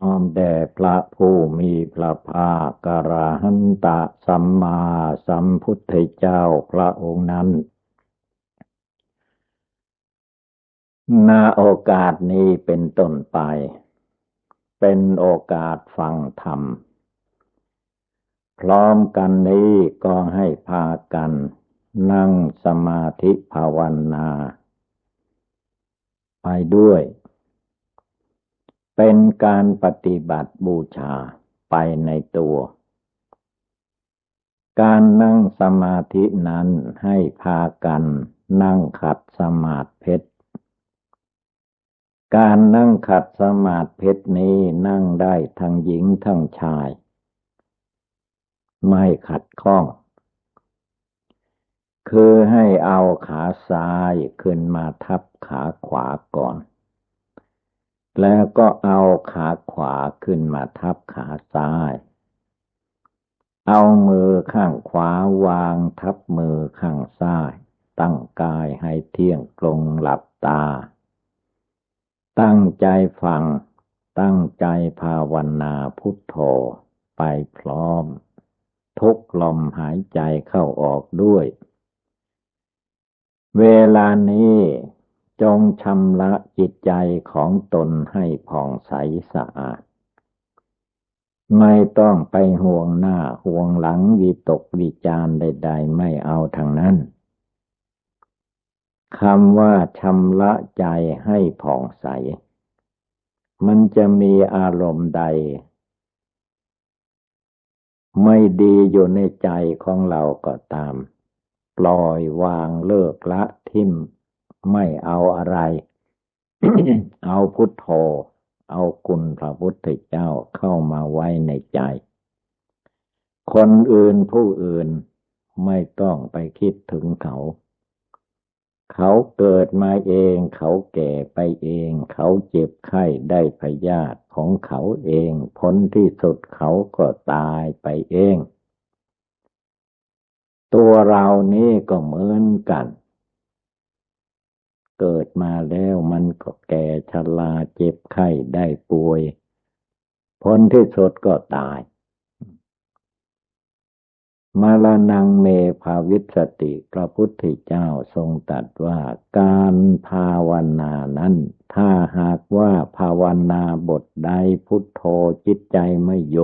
น้อมแด่พระผู้มีพระภาคกระหันตะสัมมาสัมพุทธเจ้าพระองค์นั้นนาโอกาสนี้เป็นต้นไป เป็นโอกาสฟังธรรม พร้อมกันนี้ก็ให้พากัน นั่งสมาธิภาวนา ไปด้วย เป็นการปฏิบัติบูชาไปในตัว การนั่งสมาธินั้นให้พากันนั่งขัดสมาธิเพชร การนั่งขัดสมาธิเพชรนี้นั่งได้ทั้งหญิงทั้งชาย ไม่ขัดข้อง คือให้เอาขาซ้ายขึ้นมาทับขาขวาก่อน แล้วก็เอาขาขวาขึ้นมาทับขาซ้าย เอามือข้างขวาวางทับมือข้างซ้าย ตั้งกายให้เที่ยงตรงหลับตา ตั้งใจฟัง ตั้งใจภาวนาพุทโธไปพร้อม ทุกลมหายใจเข้าออกด้วย เวลานี้ จงชำระจิตใจของตนให้ผ่องใสสะอาด ไม่ต้องไปห่วงหน้าห่วงหลังวิตกวิจารใด ๆ ไม่เอาทางนั้นคำว่าชำระใจให้ผ่องใส มันจะมีอารมณ์ใด ไม่ดีอยู่ในใจของเราก็ตาม ปล่อยวางเลิกละทิม ไม่เอาอะไร เอาพุทโธ เอาคุณพระพุทธเจ้าเข้ามาไว้ในใจ คนอื่นผู้อื่นไม่ต้องไปคิดถึงเขา เขาเกิดมาเอง เขาแก่ไปเอง เขาเจ็บไข้ได้พยาธิของเขาเองผลที่สุดเขาก็ตายไปเอง ตัวเรานี่ก็เหมือนกัน เกิดมาแล้วมันก็แก่ชราเจ็บไข้ได้ป่วยผลที่สุดก็ตาย มาลานังเมภาวิสติพระพุทธเจ้าทรงตรัสว่าการภาวนานั้น ถ้าหากว่าภาวนาบทใดพุทโธจิตใจไม่โย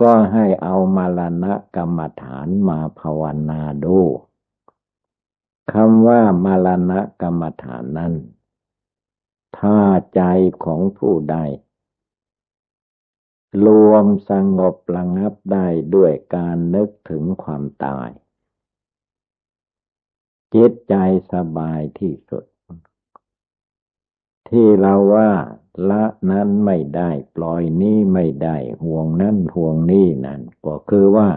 ก็ให้เอามาลณะกรรมฐานมาภาวนาดู คำว่ามาลณะกรรมฐานนั้น ถ้าใจของผู้ใด รวมสงบระงับได้ด้วยการนึกถึงความตาย จิตใจสบายที่สุด ที่เราว่าละนั้นไม่ได้ปล่อยนี้ไม่ได้ห่วงนั้นห่วงนี้นั่นก็คือว่า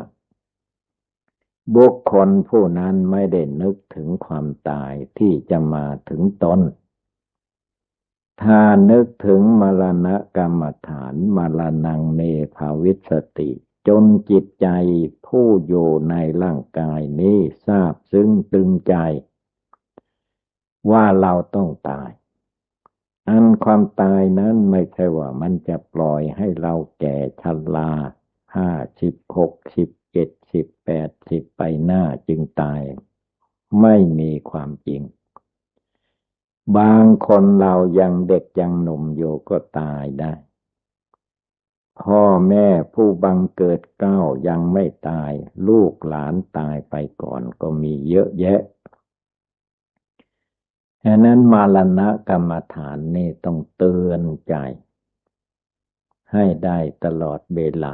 บุคคลผู้นั้นไม่ได้นึกถึงความตายที่จะมาถึงตน ถ้านึกถึงมรณะกรรมฐานมรณงเนภาวิสติ จนจิตใจผู้อยู่ในร่างกายนี้ทราบซึ้งตึงใจ ว่าเราต้องตาย อันความตายนั้นไม่ใช่ว่ามันจะปล่อยให้เราแก่ชราห้าสิบหกสิบ เจ็ดสิบแปดสิบไปหน้าจึงตาย ไม่มีความจริง บางคนเรายังเด็กยังหนุ่มอยู่ก็ตายได้ พ่อแม่ผู้บังเกิดเก้ายังไม่ตาย ลูกหลานตายไปก่อนก็มีเยอะแยะฉะนั้นมาลณะกรรมฐานนี่ต้องเตือนใจ ให้ได้ตลอดเวลา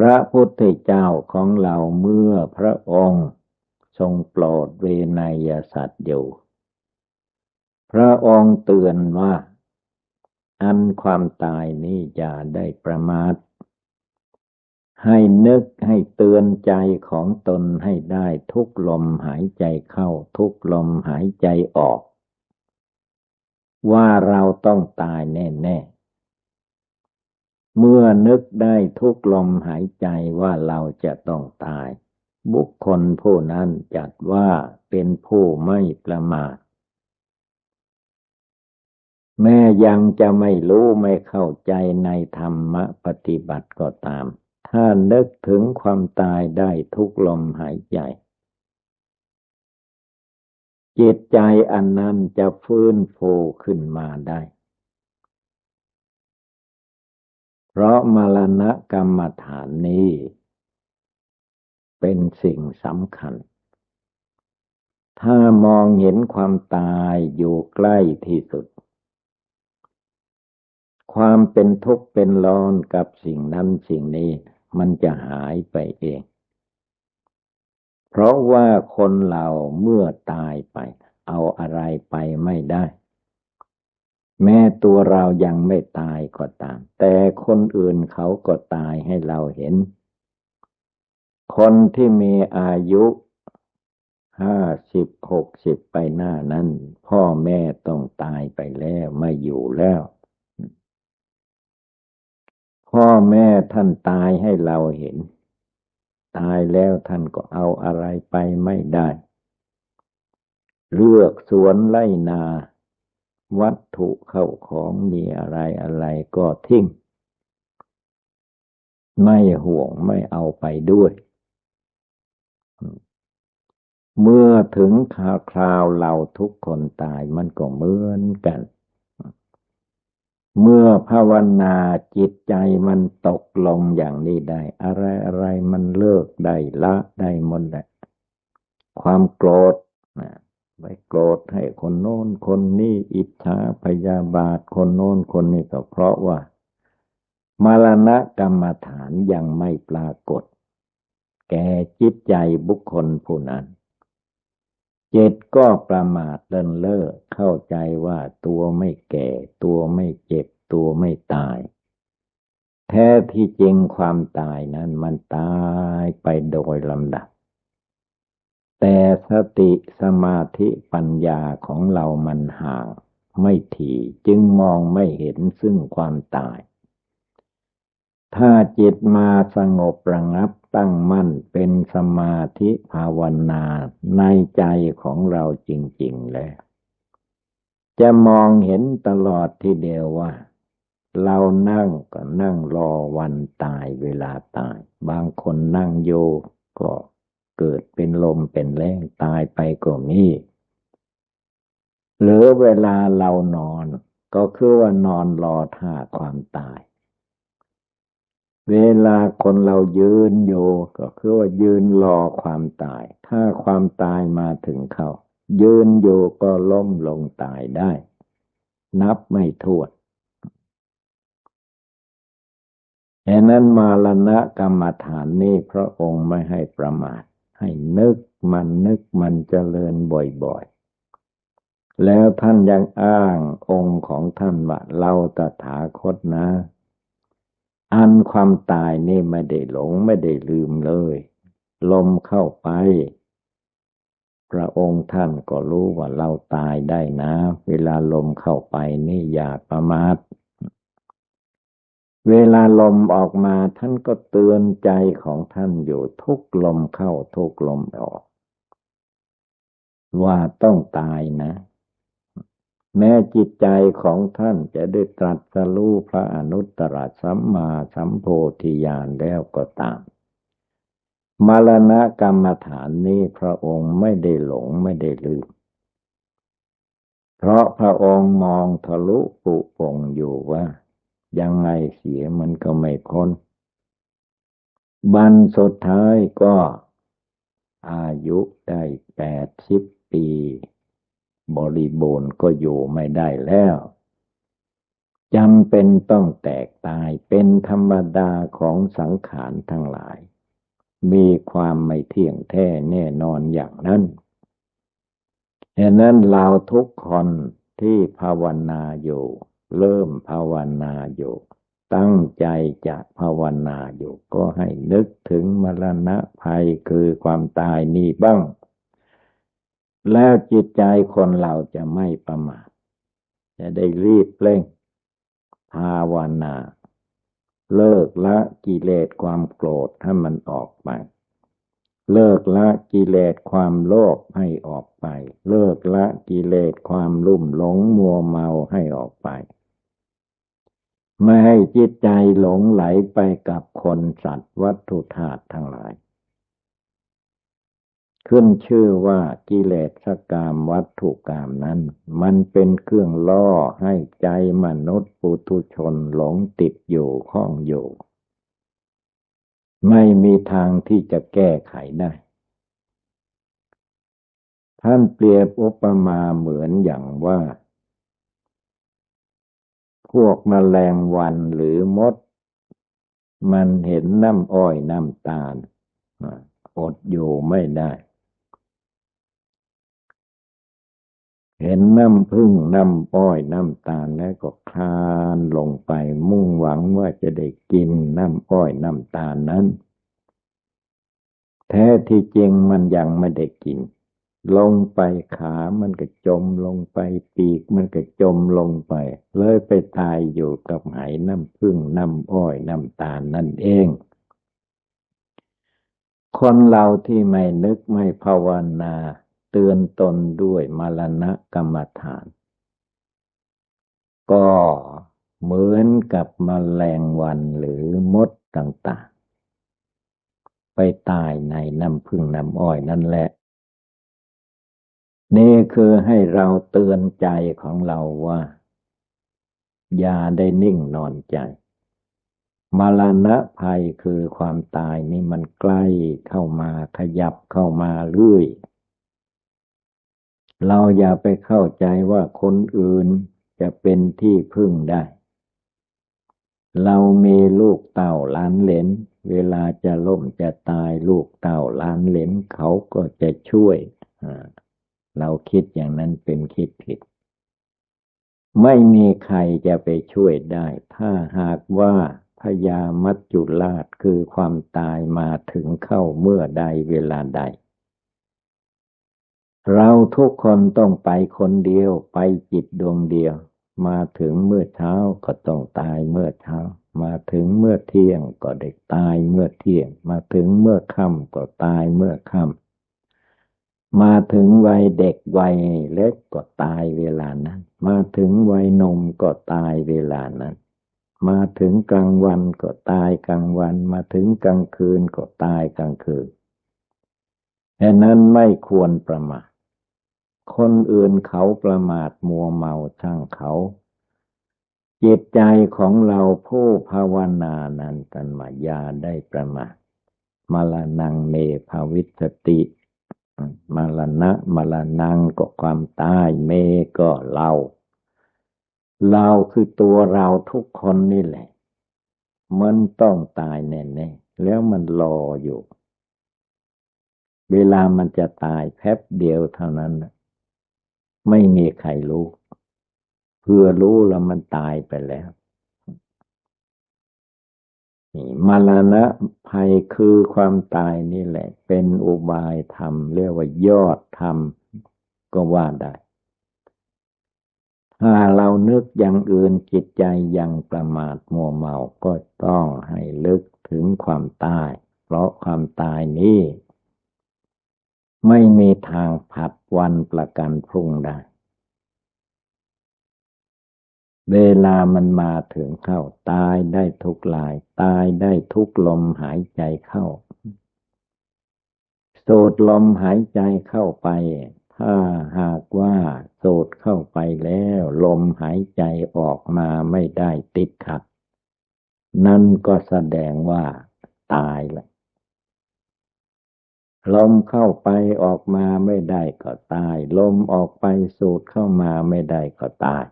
พระพุทธเจ้าของเราเมื่อพระองค์ทรงโปรดเวนยสัตว์อยู่ พระองค์เตือนว่า อันความตายนี้อย่าได้ประมาท ให้นึกให้เตือนใจของตนให้ได้ทุกลมหายใจเข้าทุกลมหายใจออก ว่าเราต้องตายแน่ ๆ เมื่อนึกได้ทุกลมหายใจว่าเราจะต้องตาย บุคคลผู้นั้นจัดว่าเป็นผู้ไม่ประมาท แม้ยังจะไม่รู้ไม่เข้าใจในธรรมะปฏิบัติก็ตาม ถ้านึกถึงความตายได้ทุกลมหายใจจิตใจอันนั้นจะฟื้นฟูขึ้นมาได้ เพราะมรณะกรรมฐานนี้ เป็นสิ่งสำคัญ ถ้ามองเห็นความตายอยู่ใกล้ที่สุด ความเป็นทุกข์เป็นร้อนกับสิ่งนั้นสิ่งนี้ มันจะหายไปเอง เพราะว่าคนเราเมื่อตายไป เอาอะไรไปไม่ได้ แม้ตัวเรายังไม่ตายก็ตาม แต่คนอื่นเขาก็ตายให้เราเห็น คนที่มีอายุห้าสิบหกสิบไปหน้านั้น พ่อแม่ต้องตายไปแล้วไม่อยู่แล้ว พ่อแม่ท่านตายให้เราเห็น ตายแล้วท่านก็เอาอะไรไปไม่ได้ เลือกสวนไล่นา วัตถุเข้าของมีอะไรอะไรก็ทิ้ง ไม่ห่วงไม่เอาไปด้วย เมื่อถึงคราวคราวเราทุกคนตายมันก็เหมือนกัน เมื่อภาวนาจิตใจมันตกลงอย่างนี้ได้ อะไรอะไรมันเลิกได้ละได้มดแหละความโกรธนะ ไปโกรธให้คนโน้นคนนี้อิจฉาพยาบาทคนโน้นคนนี้ก็เพราะว่า มรณะกรรมฐานยังไม่ปรากฏ แก่จิตใจบุคคลผู้นั้น เจิตก็ประมาทเลินเล่อเข้าใจว่าตัวไม่แก่ ตัวไม่เจ็บ ตัวไม่ตาย แท้ที่จริงความตายนั้นมันตายไปโดยลำดับ แต่สติสมาธิปัญญาของเรามันห่าง ไม่ถี่จึงมองไม่เห็นซึ่งความตาย ถ้าจิตมาสงบระงับตั้งมั่นเป็นสมาธิภาวนาในใจของเราจริง ๆ แล้ว จะมองเห็นตลอดทีเดียวว่า เรานั่งก็นั่งรอวันตายเวลาตาย บางคนนั่งโยก็ เกิดเป็นลมเป็นแรงตายไปก็มีหรือเวลาเรานอนก็คือว่านอนรอท่าความตาย เวลาคนเรายืนอยู่ก็คือว่ายืนรอความตาย ถ้าความตายมาถึงเขา ยืนอยู่ก็ล้มลงตายได้ นับไม่ถ้วนแค่นั้นมาลณะกรรมฐานนี้พระองค์ไม่ให้ประมาท ให้นึกมันนึกมันเจริญบ่อยๆ แล้วท่านยังอ้างองค์ของท่านว่าเราตถาคตนะ อันความตายนี่ไม่ได้หลงไม่ได้ลืมเลย ลมเข้าไป พระองค์ท่านก็รู้ว่าเราตายได้นะ เวลาลมเข้าไปนี่อย่าประมาท เวลาลมออกมาท่านก็เตือนใจของท่านอยู่ทุกลมเข้าทุกลมออก ว่าต้องตายนะ แม้จิตใจของท่านจะได้ตรัสรู้พระอนุตตรสัมมาสัมโพธิญาณแล้วก็ตาม มรณะกรรมฐานนี้พระองค์ไม่ได้หลงไม่ได้ลืม เพราะพระองค์มองทะลุปุปงอยู่ว่า ยังไงเสียมันก็ไม่พ้นบันสุดท้ายก็อายุได้แปดสิบปี บริบูรณ์ก็อยู่ไม่ได้แล้วจำเป็นต้องแตกตายเป็นธรรมดาของสังขารทั้งหลาย มีความไม่เที่ยงแท้แน่นอนอย่างนั้นเหตุนั้นเราทุกคนที่ภาวนาอยู่ เริ่มภาวนาอยู่ ตั้งใจจะภาวนาอยู่ ก็ให้นึกถึงมรณะภัยคือความตายนี้บ้าง แล้วจิตใจคนเราจะไม่ประมาทจะได้รีบเร่ง ภาวนา เลิกละกิเลสความโกรธให้มันออกไปเลิกละกิเลสความโลภให้ออกไป เลิกละกิเลสความลุ่มหลงมัวเมาให้ออกไป ไม่ให้จิตใจหลงไหลไปกับคนสัตว์วัตถุธาตุทั้งหลาย ขึ้นชื่อว่ากิเลสกามวัตถุกามนั้น มันเป็นเครื่องล่อให้ใจมนุษย์ปุถุชนหลงติดอยู่ข้องอยู่ ไม่มีทางที่จะแก้ไขได้ท่านเปรียบอุปมาเหมือนอย่างว่า พวกมแมลงวันหรือมด มันเห็นน้ำอ้อยน้ำตาลอดอยู่ไม่ได้ เห็นน้ำพึ่งน้ำอ้อยน้ำตาลแล้วก็คลานลงไปมุ่งหวังว่าจะได้กินน้ำอ้อยน้ำตาลนั้น แท้ที่จริงมันยังไม่ได้กิน ลงไปขามันก็จมลงไปปีกมันก็จมลงไป เลยไปตายอยู่กับไหน้ำพึ่งน้ำอ้อยน้ำตาลนั่นเอง คนเราที่ไม่นึกไม่ภาวนาเตือนตนด้วยมรณะกรรมฐาน ก็เหมือนกับมแมลงวันหรือมดต่างๆ ไปตายในน้ำพึ่งน้ำอ้อยนั่นแหละ นี่คือให้เราเตือนใจของเราว่า อย่าได้นิ่งนอนใจมรณะภัยคือความตายนี่มันใกล้เข้ามาขยับเข้ามาเรื่อย เราอย่าไปเข้าใจว่าคนอื่นจะเป็นที่พึ่งได้ เรามีลูกเต่าล้านเหลน เวลาจะล่มจะตายลูกเต่าล้านเหลนเขาก็จะช่วย เราคิดอย่างนั้นเป็นคิดผิด ไม่มีใครจะไปช่วยได้ ถ้าหากว่าพยามัจจุราชคือความตายมาถึงเข้าเมื่อใดเวลาใด เราทุกคนต้องไปคนเดียวไปจิตดวงเดียว มาถึงเมื่อเช้าก็ต้องตายเมื่อเช้า มาถึงเมื่อเที่ยงก็เด็กตายเมื่อเที่ยง มาถึงเมื่อค่ำก็ตายเมื่อค่ำ มาถึงวัยเด็กวัยเล็กก็ตายเวลานั้น มาถึงวัยนมก็ตายเวลานั้น มาถึงกลางวันก็ตายกลางวัน มาถึงกลางคืนก็ตายกลางคืนฉะนั้นไม่ควรประมาท คนอื่นเขาประมาทมัวเมาช่างเขา จิตใจของเราผู้ภาวนานั้นกันมายาได้ประมาทมลานังเมภาวิสติ มาลานะมาลานังก็ความตายเมก็เราเราคือตัวเราทุกคนนี่แหละ มันต้องตายแน่ๆแล้วมันรออยู่ เวลามันจะตายแป๊บเดียวเท่านั้นไม่มีใครรู้ เพื่อรู้แล้วมันตายไปแล้ว มรณะภัยคือความตายนี่แหละ เป็นอุบายธรรม เรียกว่ายอดธรรม ก็ว่าได้ ถ้าเรานึกอย่างอื่นจิตใจยังประมาทมัวเมาก็ต้องให้ลึกถึงความตาย เพราะความตายนี้ ไม่มีทางผัดวันประกันพรุ่งได้ เวลามันมาถึงเข้าตายได้ทุกลาย ตายได้ทุกลมหายใจเข้า สูดลมหายใจเข้าไป ถ้าหากว่าสูดเข้าไปแล้ว ลมหายใจออกมาไม่ได้ติดขัด นั่นก็แสดงว่า ตายแล้วลมเข้าไปออกมาไม่ได้ก็ตาย ลมออกไปสูดเข้ามาไม่ได้ก็ตาย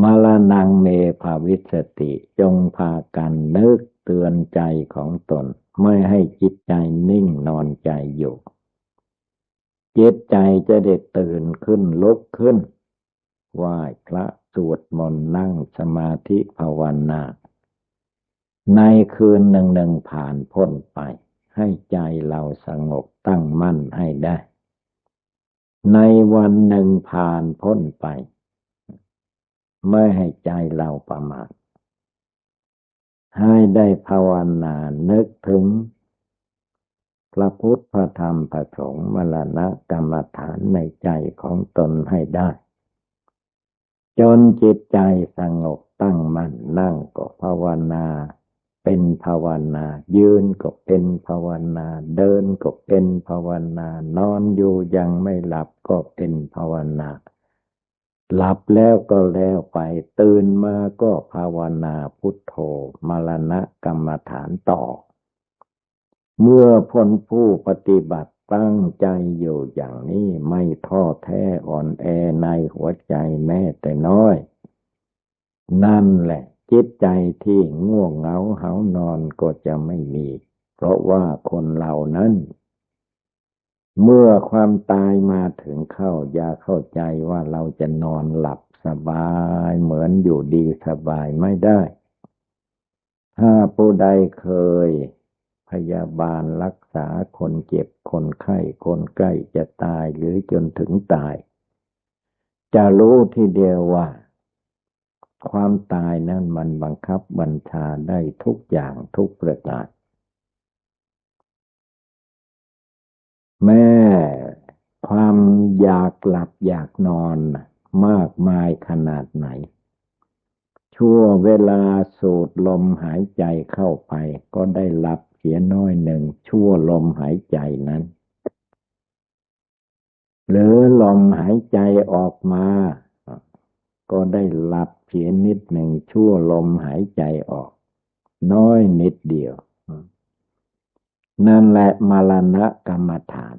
มลานังเมภาวิสติจงพากันนึกเตือนใจของตน ไม่ให้จิตใจนิ่งนอนใจอยู่ จิตใจจะเด็ดตื่นขึ้นลุกขึ้นไหว้พระสวดมนต์นั่งสมาธิภาวนา ในคืนหนึ่งหนึ่งผ่านพ้นไป ให้ใจเราสงบตั้งมั่นให้ได้ ในวันหนึ่งผ่านพ้นไป ไม่ให้ใจเราประมาทให้ได้ภาวนานึกถึง พระพุทธพระธรรมพระสงฆ์มรณะกรรมฐานในใจของตนให้ได้ จนจิตใจสงบตั้งมั่นนั่งก็ภาวนาเป็นภาวนา ยืนก็เป็นภาวนา เดินก็เป็นภาวนา นอนอยู่ยังไม่หลับก็เป็นภาวนา หลับแล้วก็แล้วไป ตื่นมาก็ภาวนาพุทโธมรณะกรรมฐานต่อ เมื่อพ้นผู้ปฏิบัติตั้งใจอยู่อย่างนี้ไม่ท้อแท้อ่อนแอในหัวใจแม้แต่น้อย นั่นแหละ จิตใจที่ง่วงเหงาเหานอนก็จะไม่มี เพราะว่าคนเหล่านั้น เมื่อความตายมาถึงเข้า อย่าเข้าใจว่าเราจะนอนหลับสบายเหมือนอยู่ดีสบายไม่ได้ ถ้าผู้ใดเคย พยาบาลรักษาคนเจ็บคนไข้คนใกล้จะตายหรือจนถึงตาย จะรู้ทีเดียวว่า ความตายนั้นมันบังคับบัญชาได้ทุกอย่างทุกประการ แม่ความอยากหลับอยากนอนมากมายขนาดไหน ชั่วเวลาสูดลมหายใจเข้าไป ก็ได้หลับเสียน้อยหนึ่ง ชั่วลมหายใจนั้น หรือลมหายใจออกมา ก็ได้หลับเพียงนิดหนึ่งชั่วลมหายใจออก น้อยนิดเดียว นั่นแหละมรณะกรรมฐาน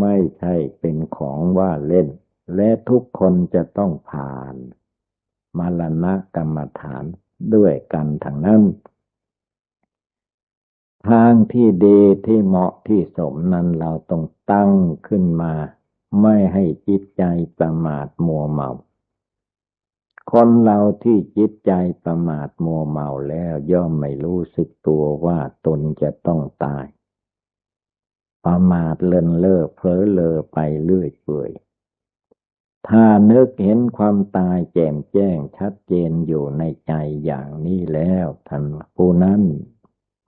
ไม่ใช่เป็นของว่าเล่น และทุกคนจะต้องผ่านมรณะกรรมฐานด้วยกันทั้งนั้น ทางที่ดีที่เหมาะที่สมนั้นเราต้องตั้งขึ้นมา ไม่ให้จิตใจประมาทมัวเมาคนเราที่จิตใจประมาทมัวเมาแล้วย่อมไม่รู้สึกตัวว่าตนจะต้องตาย ประมาทเลินเล่อเพ้อเลอไปเรื่อยเปื่อยถ้านึกเห็นความตายแจ่มแจ้งชัดเจนอยู่ในใจอย่างนี้แล้วท่านผู้นั้น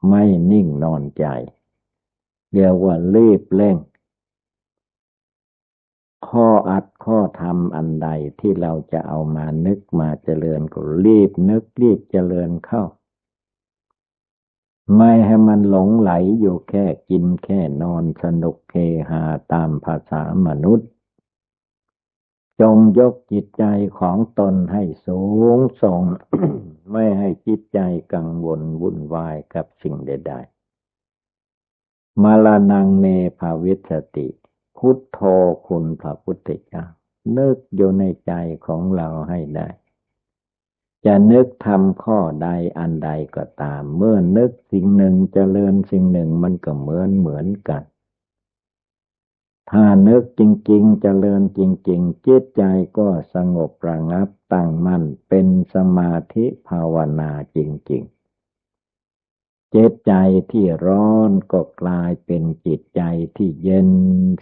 ไม่นิ่งนอนใจเรียกว่ารีบเร่ง ข้ออัดข้อทำอันใดที่เราจะเอามานึกมาเจริญก็รีบนึกรีบเจริญเข้า ไม่ให้มันหลงไหลอยู่แค่กินแค่นอนสนุกเฮฮาตามภาษามนุษย์ จงยกจิตใจของตนให้สูงส่ง ไม่ให้จิตใจกังวลวุ่นวายกับสิ่งใดๆมาลานังเมภาวิสติ พุทโธคุณพระพุทธเจ้านึกอยู่ในใจของเราให้ได้ จะนึกทำข้อใดอันใดก็ตาม เมื่อนึกสิ่งหนึ่งจเจริญสิ่งหนึ่งมันก็เหมือนเหมือนกัน ถ้านึกจริง ๆจเจริญจริง ๆ จิตใจก็สงบระงับตั้งมั่นเป็นสมาธิภาวนาจริง ๆจิตใจที่ร้อนก็กลายเป็นจิตใจที่เย็น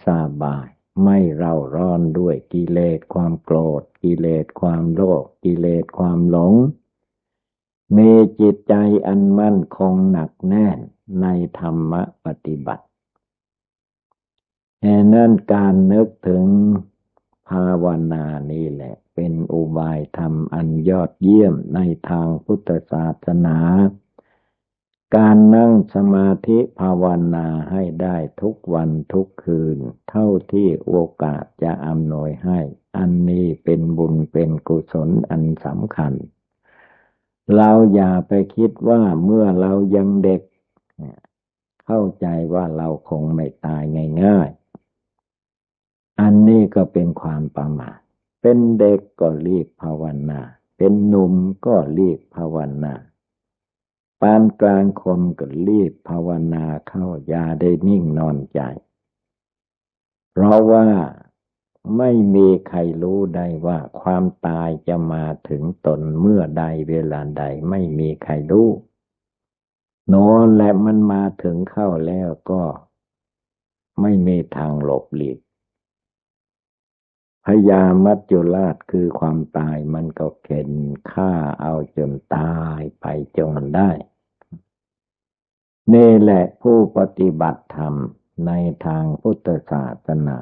สบาย ไม่เร่าร้อนด้วยกิเลสความโกรธ กิเลสความโลภกิเลสความหลง มีจิตใจอันมั่นคงหนักแน่นในธรรมปฏิบัติแห่นั้นการนึกถึงภาวนานี่แหละ เป็นอุบายธรรมอันยอดเยี่ยมในทางพุทธศาสนา การนั่งสมาธิภาวนาให้ได้ทุกวันทุกคืน เท่าที่โอกาสจะอำนวยให้ อันนี้เป็นบุญเป็นกุศลอันสำคัญ เราอย่าไปคิดว่าเมื่อเรายังเด็ก เข้าใจว่าเราคงไม่ตายง่ายๆ อันนี้ก็เป็นความประมาทเป็นเด็กก็รีบภาวนา เป็นหนุ่มก็รีบภาวนา ปานกลางคนก็รีบภาวนาเข้ายาได้นิ่งนอนใจ เพราะว่าไม่มีใครรู้ได้ว่าความตายจะมาถึงตนเมื่อใดเวลาใดไม่มีใครรู้โน้นและมันมาถึงเข้าแล้วก็ไม่มีทางหลบหลีก พยามัจจุราชคือความตายมันก็เข็นฆ่าเอาจนตายไปจนได้ นี่แหละผู้ปฏิบัติธรรมในทางพุทธศาสนา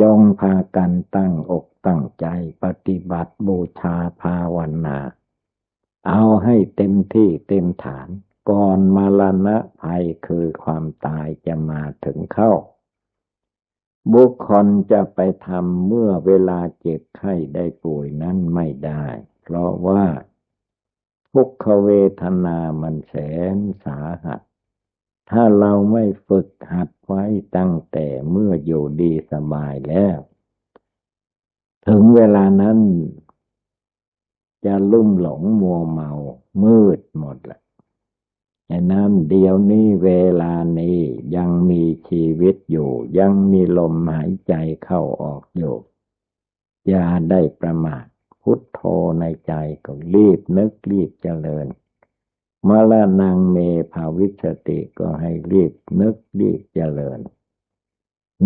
จงพากันตั้งอกตั้งใจปฏิบัติบูชาภาวนา เอาให้เต็มที่เต็มฐาน ก่อนมรณะภัยคือความตายจะมาถึงเข้า บุคคลจะไปทำเมื่อเวลาเจ็บไข้ได้ป่วยนั้นไม่ได้ เพราะว่าทุกขเวทนามันแสนสาหัส ถ้าเราไม่ฝึกหัดไว้ตั้งแต่เมื่ออยู่ดีสบายแล้ว ถึงเวลานั้น จะลุ่มหลงมัวเมามืดหมดแหละ ฉะนั้นเดี๋ยวนี้เวลานี้ยังมีชีวิตอยู่ ยังมีลมหายใจเข้าออกอยู่อย่าได้ประมาทพุทโธในใจก็รีบนึกรีบเจริญมรณงเมภาวิสติก็ให้รีบนึกรีบเจริญ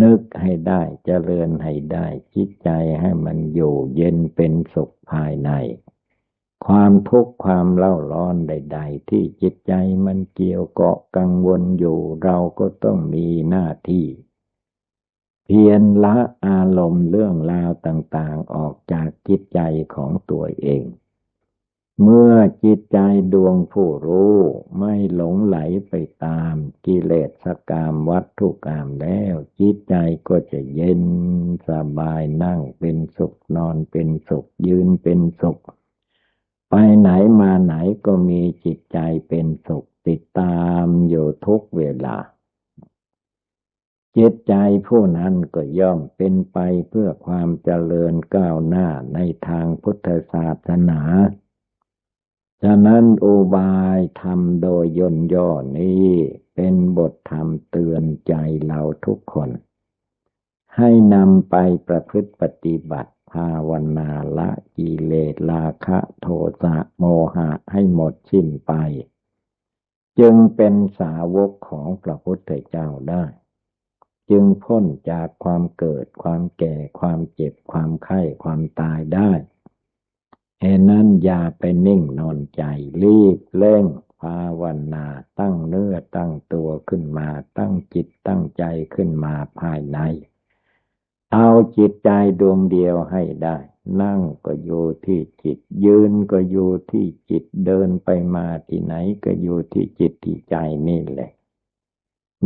นึกให้ได้เจริญให้ได้จิตใจให้มันอยู่เย็นเป็นสุขภายใน ความทุกข์ความเล่าร้อนใด ๆ ที่จิตใจมันเกี่ยวเกาะกังวลอยู่เราก็ต้องมีหน้าที่ เพียรละอารมณ์เรื่องราวต่างๆออกจากจิตใจของตัวเอง เมื่อจิตใจดวงผู้รู้ไม่หลงไหลไปตามกิเลสกามวัตถุกรรมแล้ว จิตใจก็จะเย็นสบายนั่งเป็นสุขนอนเป็นสุขยืนเป็นสุข ไปไหนมาไหนก็มีจิตใจเป็นสุขติดตามอยู่ทุกเวลา จิตใจผู้นั้นก็ย่อมเป็นไปเพื่อความเจริญก้าวหน้าในทางพุทธศาสนาฉะนั้นอุบายธรรมโดยยนย่อนี้เป็นบทธรรมเตือนใจเราทุกคน ให้นำไปประพฤติปฏิบัติ ภาวนาละกิเลสราคะโทสะโมหะให้หมดสิ้นไป จึงเป็นสาวกของพระพุทธเจ้าได้ จึงพ้นจากความเกิดความแก่ความเจ็บความไข้ความตายได้เหตุนั้นอย่าไปนิ่งนอนใจรีบเร่งภาวนาตั้งเนื้อตั้งตัวขึ้นมา ตั้งจิตตั้งใจขึ้นมาภายใน เอาจิตใจดวงเดียวให้ได้ นั่งก็อยู่ที่จิต ยืนก็อยู่ที่จิตเดินไปมาที่ไหนก็อยู่ที่จิตที่ใจนี่แหละ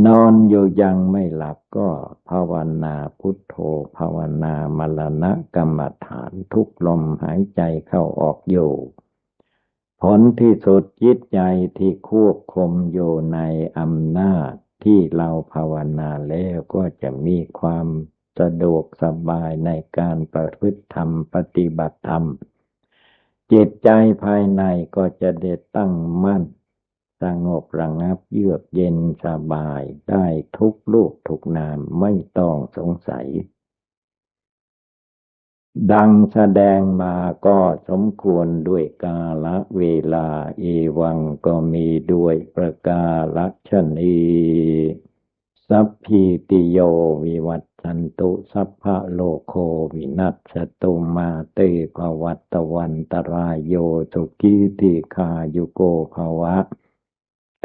นอนอยู่ยังไม่หลับก็ภาวนาพุทโธ ภาวนามรณะกรรมฐานทุกลมหายใจเข้าออกอยู่ผลที่สุดจิตใจที่ควบคุมอยู่ในอำนาจที่เราภาวนาแล้วก็จะมีความ สะดวกสบายในการประพฤติธรรมปฏิบัติธรรม จิตใจภายในก็จะเด็ดตั้งมั่น สงบระงับเยือกเย็นสบายได้ทุกลูกทุกนามไม่ต้องสงสัย ดังแสดงมาก็สมควรด้วยกาละเวลาเอวังก็มีด้วยประกาศนีสัพพิติโยวิวัต นตุสัพพะโลโควินัสตุมาเตภวัตวันตรายโยสุกิติคายุโกภวะ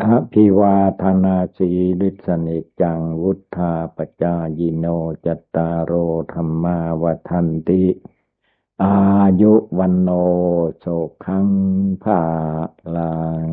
อภิวาธนาสีลิสนิจังวุธาปจายิโนจตารโอธรรมาวทันติ อายุวันโนโสขังภาลัง